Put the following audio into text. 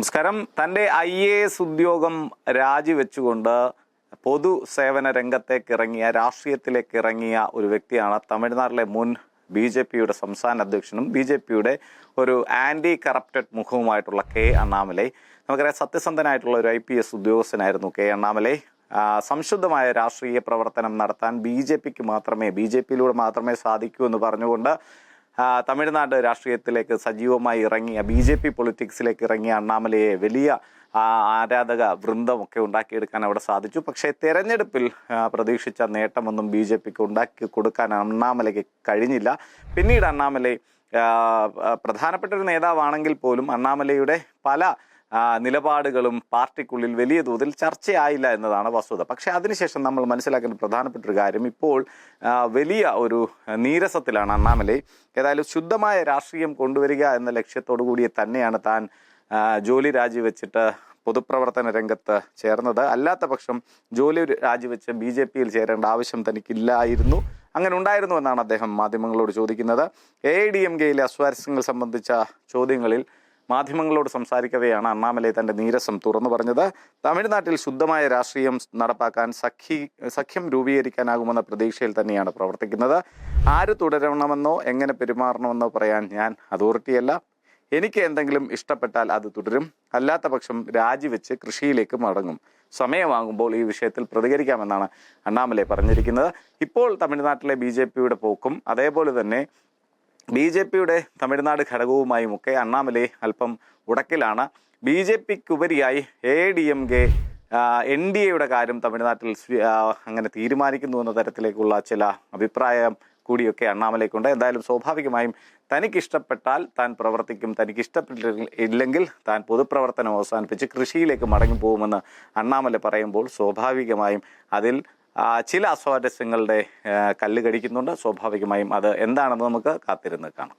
നമസ്കാരം. തന്റെ I A S ഉദ്യോഗം രാജിവെച്ചുകൊണ്ട് പൊതു സേവന രംഗത്തേക്ക് ഇറങ്ങിയ രാഷ്ട്രീയത്തിലേക്ക് ഇറങ്ങിയ ഒരു വ്യക്തിയാണ് തമിഴ്നാട്ടിലെ മുൻ ബി ജെ പിയുടെ സംസ്ഥാന അധ്യക്ഷനും ബി ജെ പിയുടെ ഒരു ആന്റി കറപ്റ്റഡ് മുഖവുമായിട്ടുള്ള കെ അണ്ണാമലൈ. നമുക്കറിയാം സത്യസന്ധനായിട്ടുള്ള ഒരു ഐ പി എസ് ഉദ്യോഗസ്ഥനായിരുന്നു കെ അണ്ണാമലൈ. സംശുദ്ധമായ രാഷ്ട്രീയ പ്രവർത്തനം നടത്താൻ ബി ജെ പിക്ക് മാത്രമേ ബി ജെ പിയിലൂടെ മാത്രമേ സാധിക്കൂ എന്ന് പറഞ്ഞുകൊണ്ട് തമിഴ്നാട് രാഷ്ട്രീയത്തിലേക്ക് സജീവമായി ഇറങ്ങിയ ബി ജെ പി പൊളിറ്റിക്സിലേക്ക് ഇറങ്ങിയ അണ്ണാമലയെ വലിയ ആരാധക വൃന്ദമൊക്കെ ഉണ്ടാക്കിയെടുക്കാൻ അവിടെ സാധിച്ചു. പക്ഷേ തെരഞ്ഞെടുപ്പിൽ പ്രതീക്ഷിച്ച നേട്ടമൊന്നും ബി ജെ പിക്ക് ഉണ്ടാക്കി കൊടുക്കാൻ അണ്ണാമലയ്ക്ക് കഴിഞ്ഞില്ല. പിന്നീട് അണ്ണാമലൈ പ്രധാനപ്പെട്ട ഒരു നേതാവാണെങ്കിൽ പോലും അണ്ണാമലയുടെ പല നിലപാടുകളും പാർട്ടിക്കുള്ളിൽ വലിയ തോതിൽ ചർച്ചയായില്ല എന്നതാണ് വസ്തുത. പക്ഷേ അതിനുശേഷം നമ്മൾ മനസ്സിലാക്കേണ്ട പ്രധാനപ്പെട്ട ഒരു കാര്യം ഇപ്പോൾ വലിയ ഒരു നീരസത്തിലാണ് അണ്ണാമലൈ. ഏതായാലും ശുദ്ധമായ രാഷ്ട്രീയം കൊണ്ടുവരിക എന്ന ലക്ഷ്യത്തോടു കൂടി തന്നെയാണ് താൻ ജോലി രാജിവെച്ചിട്ട് പൊതുപ്രവർത്തന രംഗത്ത് ചേർന്നത്. അല്ലാത്ത പക്ഷം ജോലി രാജിവെച്ച് ബി ജെ പിയിൽ ചേരേണ്ട ആവശ്യം തനിക്കില്ലായിരുന്നു. അങ്ങനെ ഉണ്ടായിരുന്നു എന്നാണ് അദ്ദേഹം മാധ്യമങ്ങളോട് ചോദിക്കുന്നത്. എ ഐ ഡി എം കെയിലെ അസ്വാരസ്യങ്ങൾ സംബന്ധിച്ച ചോദ്യങ്ങളിൽ മാധ്യമങ്ങളോട് സംസാരിക്കവെയാണ് അണ്ണാമലൈ തന്റെ നീരസം തുറന്നു പറഞ്ഞത്. തമിഴ്നാട്ടിൽ ശുദ്ധമായ രാഷ്ട്രീയം നടപ്പാക്കാൻ സഖ്യ സഖ്യം രൂപീകരിക്കാനാകുമെന്ന പ്രതീക്ഷയിൽ തന്നെയാണ് പ്രവർത്തിക്കുന്നത്. ആര് തുടരണമെന്നോ എങ്ങനെ പെരുമാറണമെന്നോ പറയാൻ ഞാൻ അതോറിറ്റിയല്ല. എനിക്ക് എന്തെങ്കിലും ഇഷ്ടപ്പെട്ടാൽ അത് തുടരും. അല്ലാത്ത പക്ഷം രാജിവെച്ച് കൃഷിയിലേക്ക് മടങ്ങും. സമയമാകുമ്പോൾ ഈ വിഷയത്തിൽ പ്രതികരിക്കാമെന്നാണ് അണ്ണാമലൈ പറഞ്ഞിരിക്കുന്നത്. ഇപ്പോൾ തമിഴ്നാട്ടിലെ ബി പോക്കും അതേപോലെ തന്നെ ബി ജെ പിയുടെ തമിഴ്നാട് ഘടകവുമായും ഒക്കെ അണ്ണാമലൈ അല്പം ഉടക്കിലാണ്. B J പിക്കുപരിയായി A D M K N D എയുടെ കാര്യം തമിഴ്നാട്ടിൽ അങ്ങനെ തീരുമാനിക്കുന്നു എന്ന തരത്തിലേക്കുള്ള ചില അഭിപ്രായം കൂടിയൊക്കെ അണ്ണാമലയ്ക്കുണ്ട് എന്തായാലും സ്വാഭാവികമായും തനിക്കിഷ്ടപ്പെട്ടാൽ താൻ പ്രവർത്തിക്കും തനിക്ക് ഇഷ്ടപ്പെട്ടില്ലെങ്കിൽ താൻ പൊതുപ്രവർത്തനം അവസാനിപ്പിച്ച് കൃഷിയിലേക്ക് മടങ്ങി പോകുമെന്ന് അണ്ണാമല പറയുമ്പോൾ സ്വാഭാവികമായും അതിൽ ചില അസ്വാരസ്യങ്ങളുടെ കല്ല് കടിക്കുന്നുണ്ട്. സ്വാഭാവികമായും അത് എന്താണെന്ന് നമുക്ക് കാത്തിരുന്ന് കാണാം.